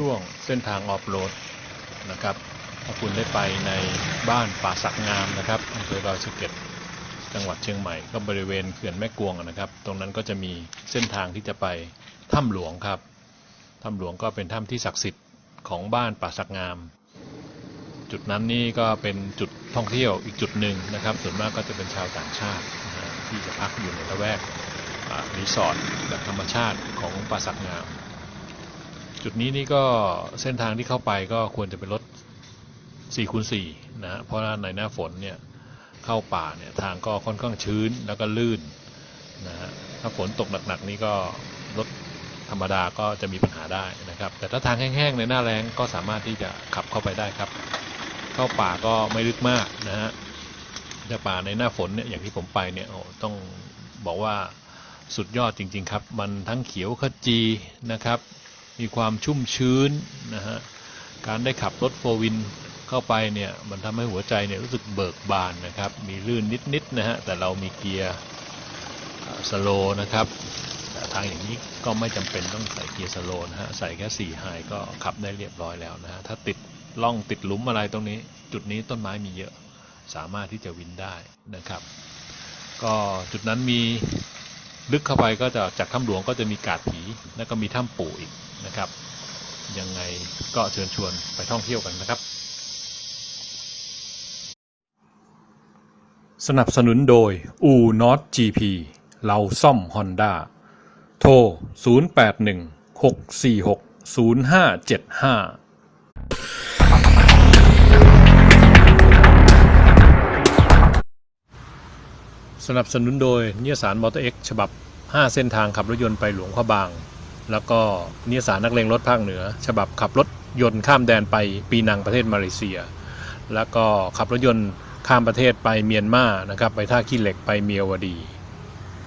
ช่วงเส้นทางออฟโรดนะครับถ้าคุณได้ไปในบ้านป่าสักงามนะครับอำเภอดอยสะเก็ดจังหวัดเชียงใหม่ก็บริเวณเขื่อนแม่กวงนะครับ ตรงนั้นก็จะมีเส้นทางที่จะไปถ้ำหลวงครับถ้ำหลวงก็เป็นถ้ำที่ศักดิ์สิทธิ์ของบ้านป่าสักงาม จุดนั้นนี่ก็เป็นจุดท่องเที่ยวอีกจุดหนึ่งนะครับ ส่วนมากก็จะเป็นชาวต่างชาติที่จะพักอยู่ในละแวกรีสอร์ทแบบธรรมชาติของป่าสักงาม จุดนี้นี่ก็เส้นทางที่เข้าไปก็ควรจะเป็นรถ4คูณ4นะฮะเพราะว่าในหน้าฝนเนี่ยเข้าป่าเนี่ยทางก็ค่อนข้างชื้นแล้วก็ลื่นนะฮะถ้าฝนตกหนักๆนี่ก็รถธรรมดาก็จะมีปัญหาได้นะครับ แต่ถ้าทางแห้งๆในหน้าแล้งก็สามารถที่จะขับเข้าไปได้ครับ เข้าป่าก็ไม่ลึกมากนะฮะแต่ป่าในหน้าฝนเนี่ยอย่างที่ผมไปเนี่ยโอ้ต้องบอกว่าสุดยอดจริง ๆ ครับ มันทั้งเขียวขจีนะครับ มีความชุ่มชื้นนะฮะการได้ขับรถโฟวินเข้าไปเนี่ยมันทำให้หัวใจเนี่ยรู้สึกเบิกบานนะครับ มีลื่นนิดๆนะฮะแต่เรามีเกียร์สโลนะครับแต่ทางอย่างนี้ก็ไม่จำเป็นต้องใส่เกียร์สโลนะฮะใส่แค่4ไฮก็ขับได้เรียบร้อยแล้วนะฮะถ้าติดล่องติดหลุมอะไรตรงนี้ จุดนี้ต้นไม้มีเยอะสามารถที่จะวินได้นะครับ ก็จุดนั้นมี ลึกเข้าไปก็จะจากถ้ำหลวงก็จะมีกาดผีแล้วก็มีถ้ำปู่อีกนะครับ ยังไงก็เชิญชวนไปท่องเที่ยวกันนะครับ สนับสนุนโดยอูนอต GP เราซ่อมฮอนด้าโทร 0816460575 สนับสนุนโดยนิยสารมอเตอร์เอ็กฉบับ 5 เส้นทางขับรถยนต์ไปหลวงพระบาง แล้วก็นิยสารนักเลงรถภาคเหนือ ฉบับขับรถยนต์ข้ามแดนไปปีนังประเทศมาเลเซีย แล้วก็ขับรถยนต์ข้ามประเทศไปเมียนมานะครับไปท่าขี้เหล็กไปเมียวดี